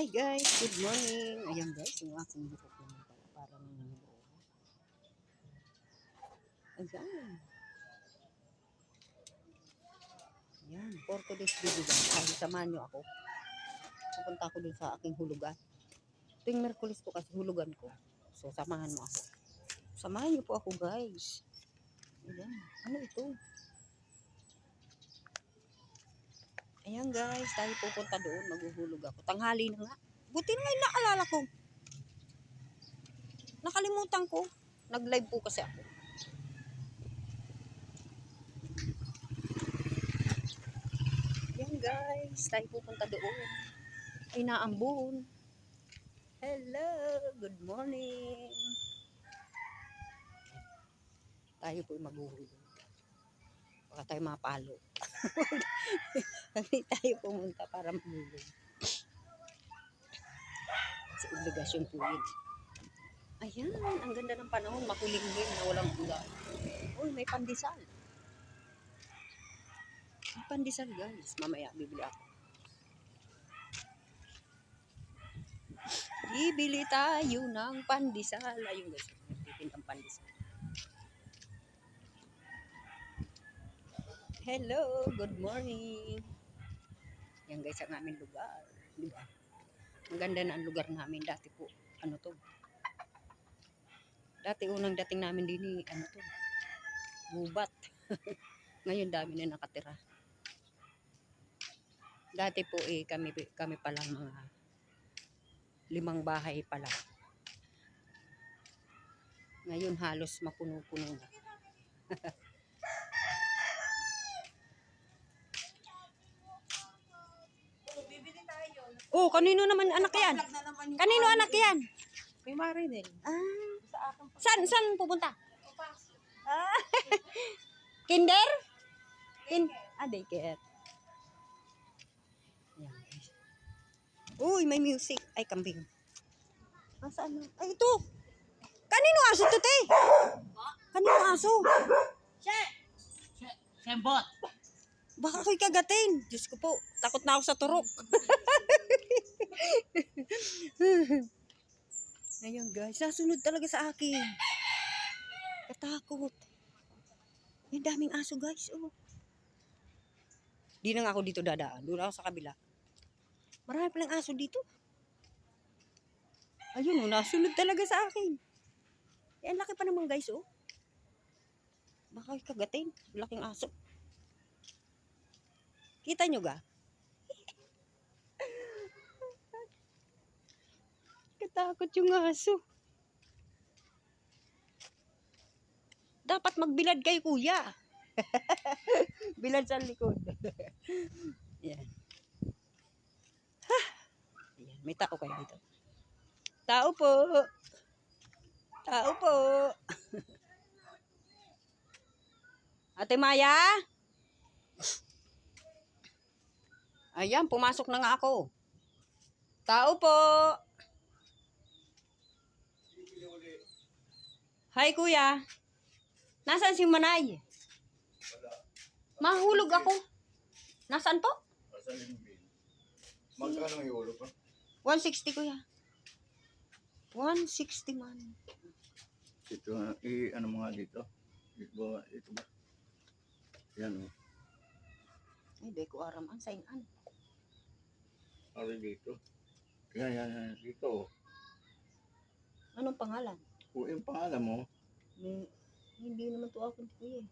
Hi guys, good morning. Ayan guys, yung aking buhok ko na pala para nangyayari. Ayan. Ayan, for today's video guys, sabi samahan nyo ako. Pupunta ako dun sa aking hulugan. Tuwing Merkulis ko kasi hulugan ko. So, samahan mo ako. Samahan niyo po ako guys. Ayan, ano ito? Guys, tayo pupunta doon. Maghuhulog ako. Tanghali na nga. Buti na ngayon naalala ko. Nakalimutan ko. Nag-live po kasi ako. Ayan guys, tayo pupunta doon. Ay. Hello, good morning. Tayo po maghuhulog. Baka tayo mapalo. Hindi tayo pumunta para mamulog. Sa obligasyon po yun. Ayan, ang ganda ng panahon. Makulimlim na walang ulan. Uy, may pandesal. May pandesal guys. Mamaya, bibili ako. Bibili tayo ng pandesal. Ayun guys, nagtitintang pandesal. Hello, good morning. Yan guys ang aming lugar. Diba? Ang ganda na ang lugar namin. Dati po, ano to? Dati unang dating namin din ano to? Gubat. Ngayon dami na nakatira. Dati po eh, kami, kami pa lang mga limang bahay pa lang. Ngayon halos mapuno-puno na. Bibili tayo. Oh, kanino naman anak yan? Kanino anak yan? Kay Marinel. Ah, Sa akin pa. saan, saan pupunta? Ah, kinder? Kin ah, daycare. Ayan. Uy, may music. Ay, kambing. Ah, saan na? Ay, ito. Kanino aso to, te? Kanino aso? Sembot. Baka ako'y kagatin. Diyos ko po, takot na ako sa turok. Ayun guys, nasunod talaga sa akin. Katakot. May daming aso guys, oh. Di na nga ako dito dadaan. Doon ako sa kabila. Marami palang aso dito. Ayun, oh, nasunod talaga sa akin. Eh, ang laki pa naman guys, oh. Baka kagatin. Laking aso. Kita nyo ga? Katakot yung aso. Dapat magbilad kay kuya. bilad sa likod. Yan. Ha! Yan. May tao kayo dito. Tao po. Tao po. Ate Maya? Ayan, pumasok na nga ako. Tao po. Hi, kuya. Nasaan si Manay? Mahulog ako. Nasaan po? Magkano yung ulo ko? 160, kuya. 160 man. Ito, i, ano mga dito? Ito ba? Ito ba? Yan o. Ay, di ko aram ang sainan. Ari dito. Yan, yan, yan. Dito. oh. Anong pangalan? Kung yung pangalan mo, May, hindi naman to ako kuya. eh.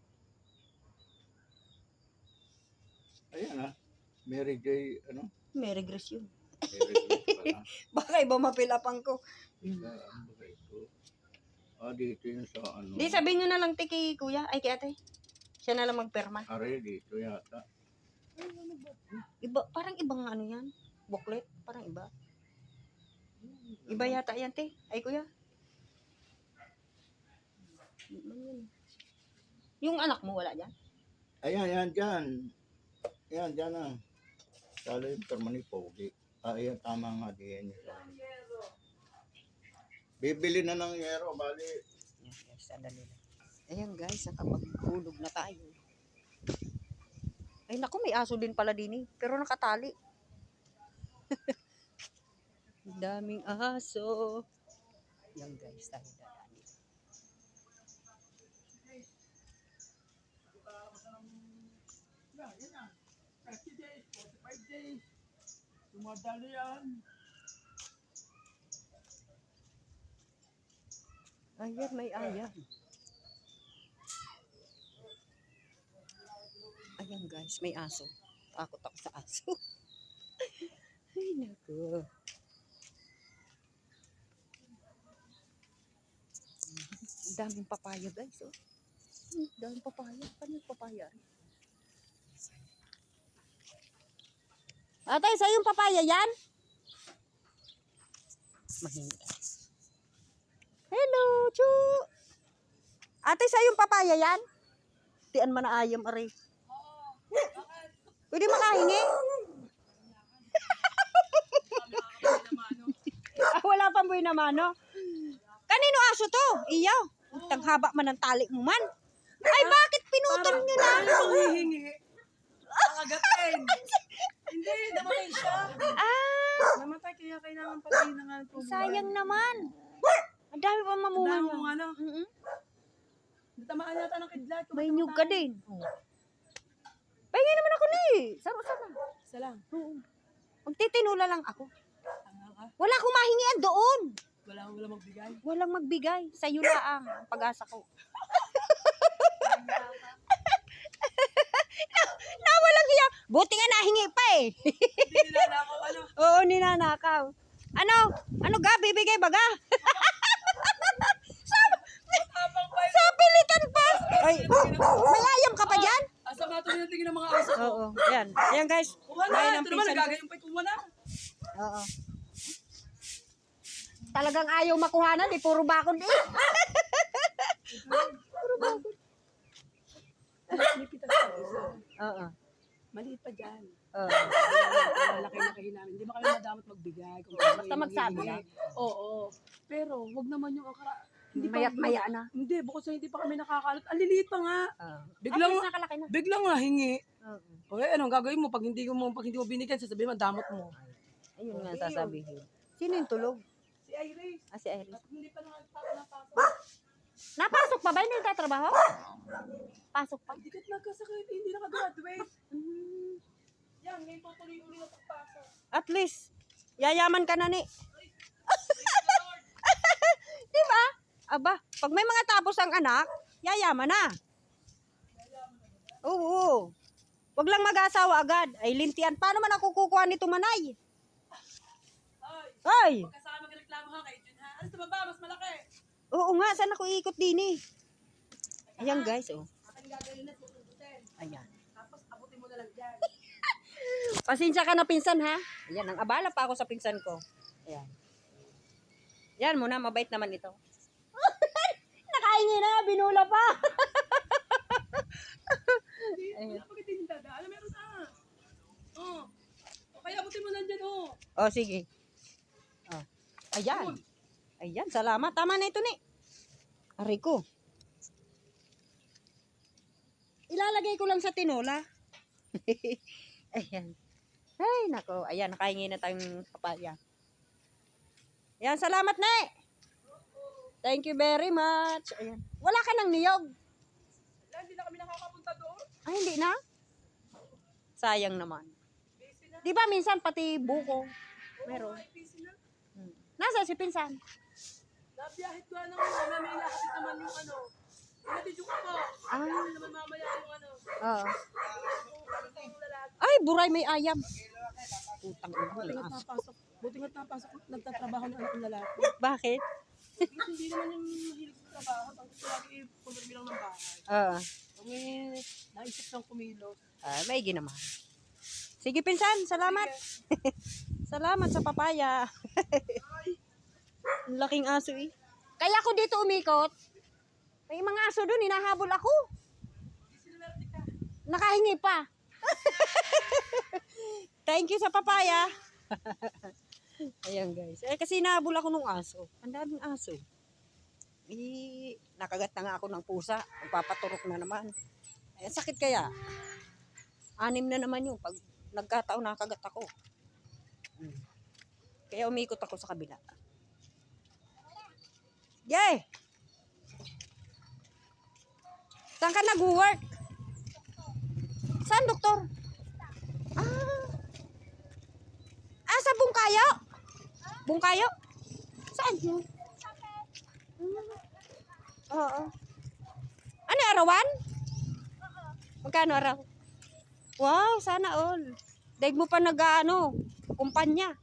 ayan ah. Mary J. Ano? Merry Grace yun. Mary J. pala. Baka iba mapilapang ko. Ah, ano ba ito? Ah, dito yun sa ano. Di sabihin nyo na lang ti kay kuya. Ay kay ate. Siya na lang magperma. Ari dito yata. Iba, parang ibang ano yan. Booklet. Parang iba. Iba yata yan, te. Ay, kuya. Yun? Yung anak mo, wala dyan? Ayan, yan, dyan. Yan, dyan ah. Salo yung permani pogi. Ah, ayan, tama nga yun. Bibili na ng yero, bali. Yes, yes. Sandali lang. Ayan, guys. Nakapaghulog na tayo. Ay, naku, may aso din pala din eh. Pero nakatali. Daming aso. Yan guys, tayo dadaan. Yan, yan na. 30 days, 45 days. Tumadali yan. Ayan, may ayan. Ayan guys, may aso. Takot ako sa aso. Ay, naku. Ang daming papaya guys, oh. Ang daming papaya. Paano yung papaya? Atay, sa'yo yung papaya yan? Mahingi. Hello, Chu! Ate, sa'yo yung papaya yan? Tian man na ayam, are. Pwede makahingi? ah, wala pang buhay na mano. Kanino aso to? Iyaw. Tanghaba man ng tali mo man. Ay, bakit pinutol nyo na? Manghihingi. Nakagatin. Hindi, namatay siya. Ah, Namatay kaya kailangan patayin na nga ito. sayang naman. Ang dami pa mamunga Dahil niya. mo ano, Mm-mm. natamaan yata ng kidlat. May nyug ka din. Pahingi naman ako ni. Saro-saro. Isa lang. Oo. Magtitinula lang ako. Ka. Wala akong mahingian doon. Wala, wala magbigay. Walang magbigay. Sa iyo lang ang pag-asa ko. na, na walang hiya. Buti nga nahingi pa eh. Hindi nilalakaw ano. Oo, ninanakaw. Ano? Ano ga? Bibigay ba ga? sa, sa pilitan pa. Ay, may ayam ka pa dyan? Asa mga tuloy natin ng mga aso ko. Oo, ayan. Ayan guys. Kuha Bahay na. ng Ito naman, nagagayong pa kuha na. Oo. Talagang ayaw makuhanan eh. Puro bakod eh. Pinipitas ko. Isa. Oo. Maliit pa dyan. Oo. Malaki na kayo namin. Hindi ba kayo madamot magbigay? Kung Basta magsabi lang. Oo. Pero, wag naman yung akara. Hindi pa- Mayat maya na. Hindi, bukod sa hindi pa kami nakakalot. Ang liliit pa nga. Oo. Biglang, na. biglang nga hingi. O eh, anong gagawin mo pag hindi mo pag hindi mo binigyan, sasabihin mo damot mo. Ayun nga sasabihin. Sino yung tulog? Iris, Ah, si Iris. hindi pa nakapasok. Napasok pa ba? Hindi nagtatrabaho? Pasok pa. Hindi ka nagkasakit, hindi nakagraduate. Mm. Yan, ngayon tutuloy-tuloy na pagpasok. At least, yayaman ka na ni. Di ba? Aba, pag may mga tapos ang anak, yayaman na. Oo. Wag lang mag-asawa agad. Ay, lintian. Paano man ako kukuha nito manay? Ay, Ay! Reklamo ha kay Jun ha. Ano sa baba, mas malaki. Oo nga, saan ako ikot din eh. Ayan guys, oh. Akin gagawin na, tutututin. Ayan. Tapos abutin mo na lang dyan. Pasensya ka na pinsan ha. Ayan, ang abala pa ako sa pinsan ko. Ayan. Yan muna, mabait naman ito. Nakaingi na binula pa. Dada. Alam, meron na. Oh. O kaya abutin mo lang dyan, oh. oh, sige. Ayan. Ayan, salamat. Tama na ito ni. Aray ko. Ilalagay ko lang sa tinola. Ayan. Ay, nako. Ayan, nakahingi na tayong papaya. Ayan, salamat na Thank you very much. Ayan. Wala ka ng niyog. Wala, hindi na kami nakakapunta doon. Ay, hindi na. Sayang naman. Di ba minsan pati buko? Meron. Ay, busy na. Hmm. Nasa si pinsan? Nabiyahit ko ano, may may lahat naman yung ano. Pinatidyo ko po. Ah. Ano naman mamaya yung ano. Oo. Yung. Ay, buray may ayam. Putang ina. nga't napasok. Buti nga't napasok. Nagtatrabaho ng anak ng lalaki. Bakit? Hindi naman yung mahilig sa trabaho. Ang gusto lagi pumurmi lang ng bahay. Oo. May naisip ng kumilos. Ah, may naman. Sige, pinsan. Salamat. Salamat sa papaya. Ang laking aso eh. Kaya ako dito umikot. May mga aso doon, hinahabol ako. Nakahingi pa. Thank you sa papaya. Ayan guys. Eh kasi nahabol ako nung aso. Ang daming aso. Eh, nakagat na nga ako ng pusa. Magpapaturok na naman. Eh, sakit kaya. Anim na naman yung pag nagkataon nakagat ako. Hmm. Kaya umikot ako sa kabila. Yay! Saan ka nag-work? Saan, doktor? Ah. Ah, sa Bungkayo? Bungkayo? Saan yun? Ah. Oo. Ano, arawan? Magkano araw? Wow, sana all. Daig mo pa nag, ano, kumpanya.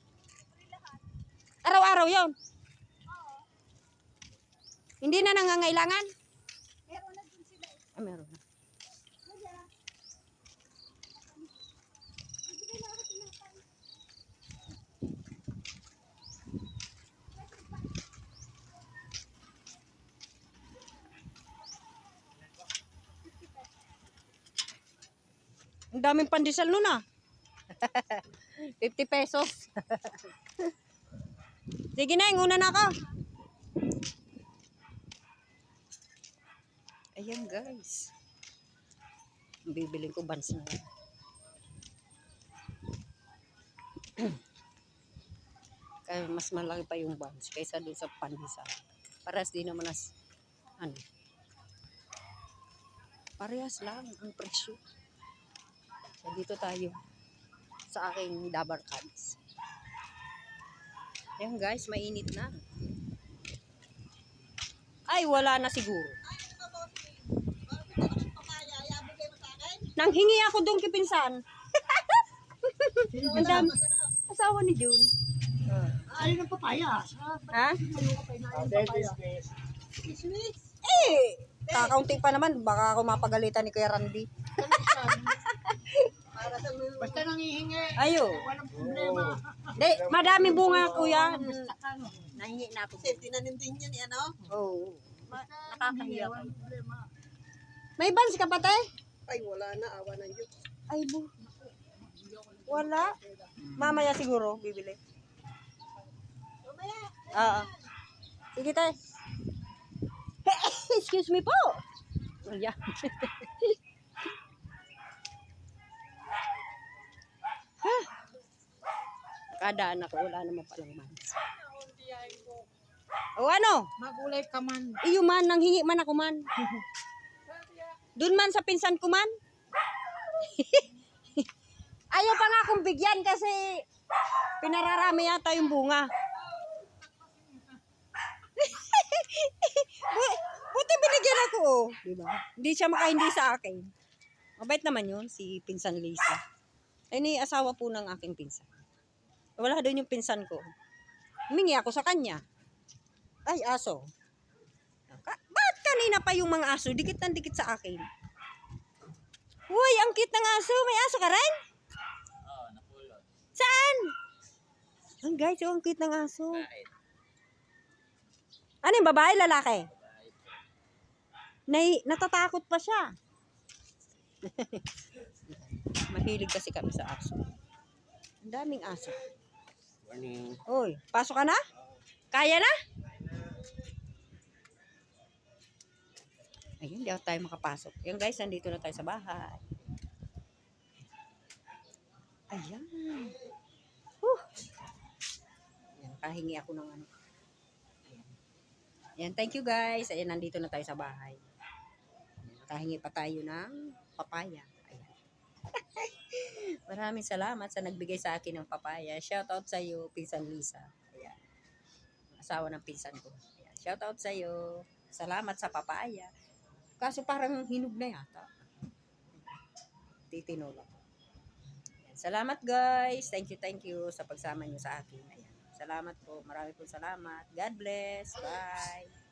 Araw-araw yon. Hindi na nangangailangan? Meron na din sila. Ah, meron na. Ang daming pandesal nun ah. 50 pesos. Sige na, una na ako. Ayan guys. Bibiling ko buns na. Kaya mas malaki pa yung buns kaysa doon sa pandesal. Parehas din naman as ano. Parehas lang ang presyo. So, dito tayo sa aking dabar cards. Ayan guys, mainit na. Ay, wala na siguro. Nanghingi ako doon kay pinsan. Ang dami. Asawa ni June. Ayun ang papaya. Ha? Ah, Eh, kakaunti pa naman. Baka ako mapagalitan ni Kuya Randy. Basta nangihingi. Ayo. Walang problema. Di, madami bunga kuya. Nahingi na ako. Kasi tinanim din yan, ano? Oo. Ma- nakakahiya. May bans ka pa, te? Ay, wala na, awa ng Diyos. Ay, bu. Wala. Mamaya siguro, bibili. Oo. Sige, te. Excuse me po. Ayan. Kadaan ako, wala naman palang mans. O ano? Magulay ka man. Iyo man, nanghingi man ako man. Doon man sa pinsan ko man. Ayaw pa nga akong bigyan kasi pinararami yata yung bunga. Bu- Buti binigyan ako, oh. Diba? Hindi siya makahindi sa akin. Mabait naman yun, si Pinsan Lisa. Ay, ni asawa po ng aking pinsan. Wala doon yung pinsan ko. Humingi ako sa kanya. Ay, aso. Ka- Ba't kanina pa yung mga aso? Dikit ng dikit sa akin. Uy, ang cute ng aso. May aso ka rin? Saan? Ang guys, oh, ang cute ng aso. Ano yung babae, lalaki? Nay, natatakot pa siya. Mahilig kasi kami sa aso. Ang daming aso. Morning. Uy, pasok ka na? Kaya na? Ayun, di ako tayo makapasok. Yan guys, nandito na tayo sa bahay. Ayan. Whew. Ayan, kahingi ako ng ano. Ayan. Ayan, thank you guys. Ayan, nandito na tayo sa bahay. Ayan, nakahingi pa tayo ng papaya. Ayan. Maraming salamat sa nagbigay sa akin ng papaya. Shout out sa iyo, Pinsan Lisa. Ayan. Asawa ng pinsan ko. Ayan. Shout out sa iyo. Salamat sa papaya. Kaso parang hinog na yata. Lang. Ayan. Salamat guys. Thank you, thank you sa pagsama niyo sa akin. Ayan. Salamat po. Marami po salamat. God bless. Bye.